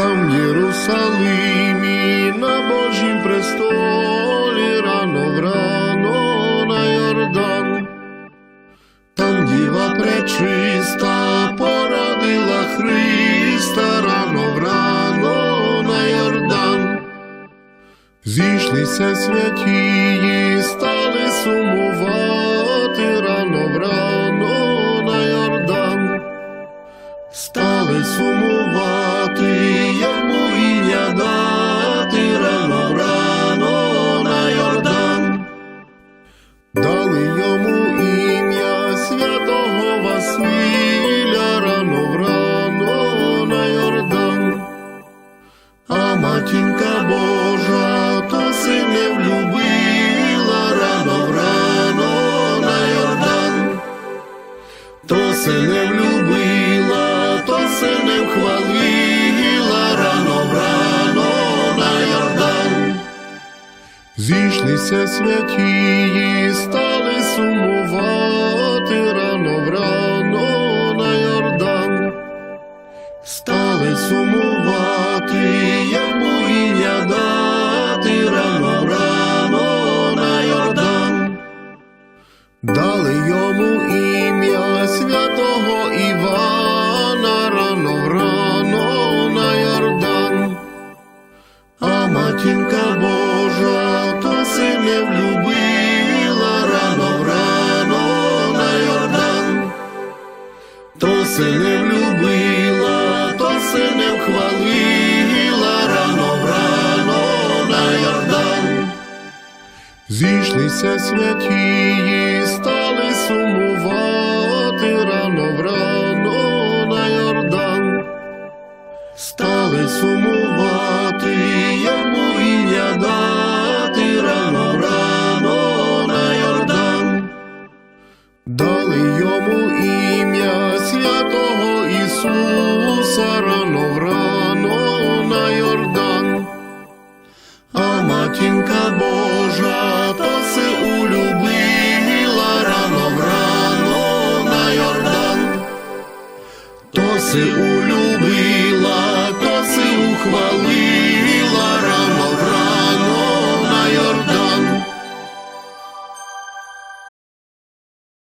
Там в Єрусалимі на Божім престолі рано врано на Йордан. Там діва пречиста породила Христа рано врано на Йордан. Зійшлися святії, стали сумувати рано врано на Йордан. Стали сумувати, То сине влюбила, то сине вхвалила рано рано на Йордан. Зійшлися святії, стали сумувати рано врано на Йордан. Стали сумувати, йому ім'я дати рано рано на Йордан. Матінка Божа то сине влюбила рано рано на Йордан. То сине влюбила, то сине вхвалила рано рано на Йордан. Зійшлися святії, стали сумувати рано врано на Йордан. Стали сумувати, матінка Божа то се улюбила рано врано на Йордан. То се улюбила,